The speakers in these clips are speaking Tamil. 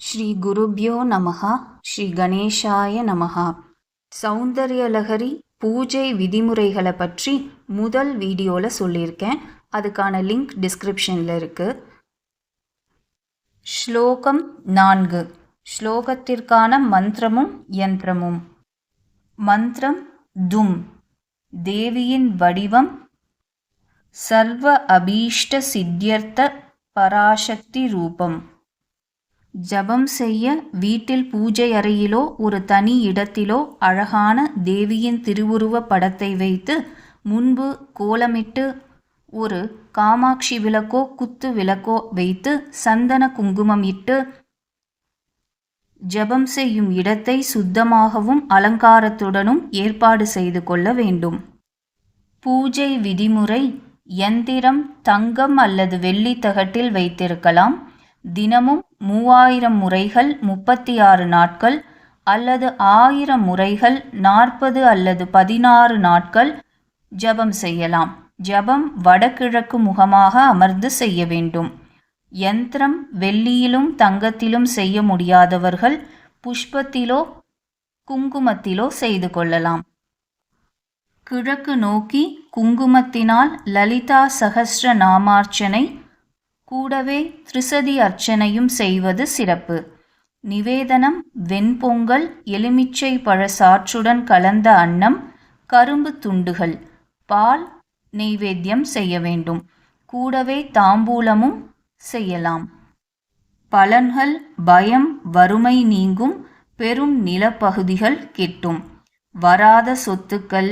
ஸ்ரீ குருப்யோ நமஹா ஸ்ரீ கணேஷாய நமஹா. சௌந்தர்யலகரி பூஜை விதிமுறைகளை பற்றி முதல் வீடியோவில் சொல்லியிருக்கேன். அதுக்கான லிங்க் டிஸ்கிரிப்ஷனில் இருக்குது ஸ்லோகம் நான்கு. ஸ்லோகத்திற்கான மந்திரமும் யந்திரமும். மந்திரம் தும். தேவியின் வடிவம் சர்வ அபீஷ்ட சித்தியர்த்த பராசக்தி ரூபம். ஜபம் செய்ய வீட்டில் பூஜை அறையிலோ ஒரு தனி இடத்திலோ அழகான தேவியின் திருவுருவ படத்தை வைத்து முன்பு கோலமிட்டு ஒரு காமாட்சி விளக்கோ குத்து விளக்கோ வைத்து சந்தன குங்குமம் இட்டு ஜபம் செய்யும் இடத்தை சுத்தமாகவும் அலங்காரத்துடனும் ஏற்பாடு செய்து கொள்ள வேண்டும். பூஜை விதிமுறை யந்திரம் தங்கம் அல்லது வெள்ளி தகட்டில் வைத்திருக்கலாம். தினமும் மூவாயிரம் முறைகள் முப்பத்தி ஆறு நாட்கள் அல்லது ஆயிரம் முறைகள் நாற்பது அல்லது பதினாறு நாட்கள் ஜபம் செய்யலாம். ஜபம் வடகிழக்கு முகமாக அமர்ந்து செய்ய வேண்டும். யந்திரம் வெள்ளியிலும் தங்கத்திலும் செய்ய முடியாதவர்கள் புஷ்பத்திலோ குங்குமத்திலோ செய்து கொள்ளலாம். கிழக்கு நோக்கி குங்குமத்தினால் லலிதா சகஸ்ர நாமார்ச்சனை கூடவே திரிசதி அர்ச்சனையும் செய்வது சிறப்பு. நிவேதனம் வெண்பொங்கல் எலுமிச்சை பழ சாற்றுடன் கலந்த அன்னம் கரும்பு துண்டுகள் பால் நெய்வேத்தியம் செய்ய வேண்டும். கூடவே தாம்பூலமும் செய்யலாம். பலன்கள் பயம் வறுமை நீங்கும் பெரும் நிலப்பகுதிகள் கிட்டும். வராத சொத்துக்கள்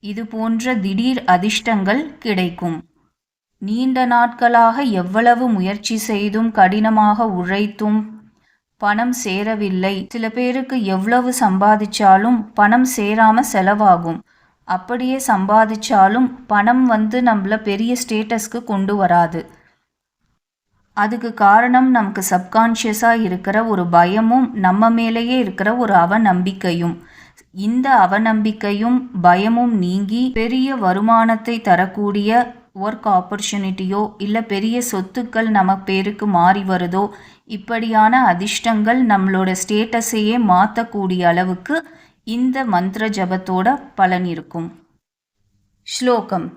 இது போன்ற திடீர் அதிர்ஷ்டங்கள் கிடைக்கும். நீண்ட நாட்களாக எவ்வளவு முயற்சி செய்தும் கடினமாக உழைத்தும் பணம் சேரவில்லை. சில பேருக்கு எவ்வளவு சம்பாதிச்சாலும் பணம் சேராம செலவாகும். அப்படியே சம்பாதிச்சாலும் பணம் வந்து நம்மள பெரிய ஸ்டேட்டஸ்க்கு கொண்டு வராது. அதுக்கு காரணம் நமக்கு சப்கான்ஷியஸாக இருக்கிற ஒரு பயமும் நம்ம மேலேயே இருக்கிற ஒரு அவநம்பிக்கையும். இந்த அவநம்பிக்கையும் பயமும் நீங்கி பெரிய வருமானத்தை தரக்கூடிய ஒர்க் ஆப்பர்ச்சுனிட்டியோ இல்லை பெரிய சொத்துக்கள் நம்ம பேருக்கு மாறி வருதோ இப்படியான அதிர்ஷ்டங்கள் நம்மளோட ஸ்டேட்டஸையே மாற்றக்கூடிய அளவுக்கு இந்த மந்திர ஜபத்தோட பலன் இருக்கும் ஸ்லோகம்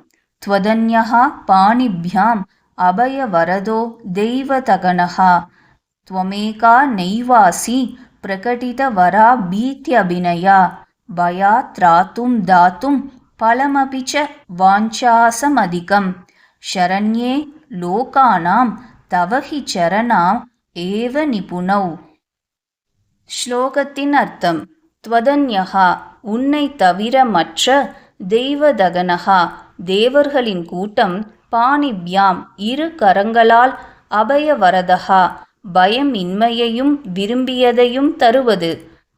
त्वदन्यः पाणिभ्याम् अभयवरदो दैवतगणः त्वमेका नैवासि प्रकटितवरा भीत्यभिनया भयात्रातुं दातुं பலமபிச்ச வாஞ்சாசமதிகம் ஷரண்யே லோகானாம் தவஹி சரணாம் ஏவ நிபுணௌ. ஸ்லோகத்தின் அர்த்தம் துவதன்யகா உன்னை தவிர மற்ற தெய்வதகனகா தேவர்களின் கூட்டம் பாணிபியாம் இரு கரங்களால் அபய வரதகா பயம் இன்மையையும் விரும்பியதையும் தருவது.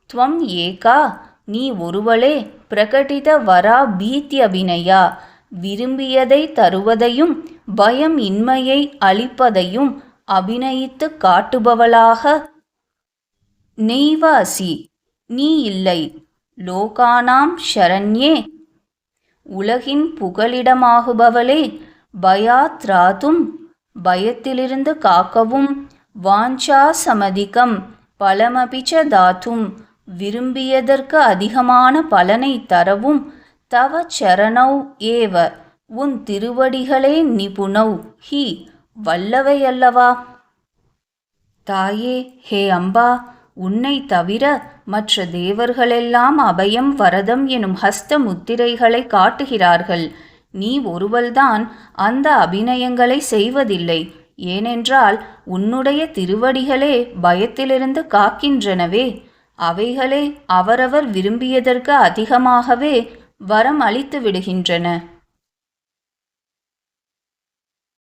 துவம் ஏகா நீ ஒருவளே பிரகடித வரா பீத்தி அபிநயா விரும்பியதை தருவதையும் பயம் இன்மையை அளிப்பதையும் அபிநயித்து காட்டுபவளாக. நெய்வாசி நீ இல்லை. லோகானாம் ஷரண்யே உலகின் புகலிடமாகுபவளே பயாத்ராதும் பயத்திலிருந்து காக்கவும் வாஞ்சா சமதிகம் பலமபிச்ச தாத்தும் விரும்பியதற்கு அதிகமான பலனை தரவும் தவ சரணௌ ஏவ உன் திருவடிகளே நிபுணௌ. ஹி வல்லவை அல்லவா தாயே ஹே அம்பா உன்னை தவிர மற்ற தேவர்களெல்லாம் அபயம் வரதம் எனும் ஹஸ்த முத்திரைகளை காட்டுகிறார்கள். நீ ஒருவள்தான் அந்த அபிநயங்களை செய்வதில்லை. ஏனென்றால் உன்னுடைய திருவடிகளே பயத்திலிருந்து காக்கின்றனவே. அவைகளே அவரவர் விரும்பியதற்கு அதிகமாகவே வரம் அளித்து விடுகின்றன.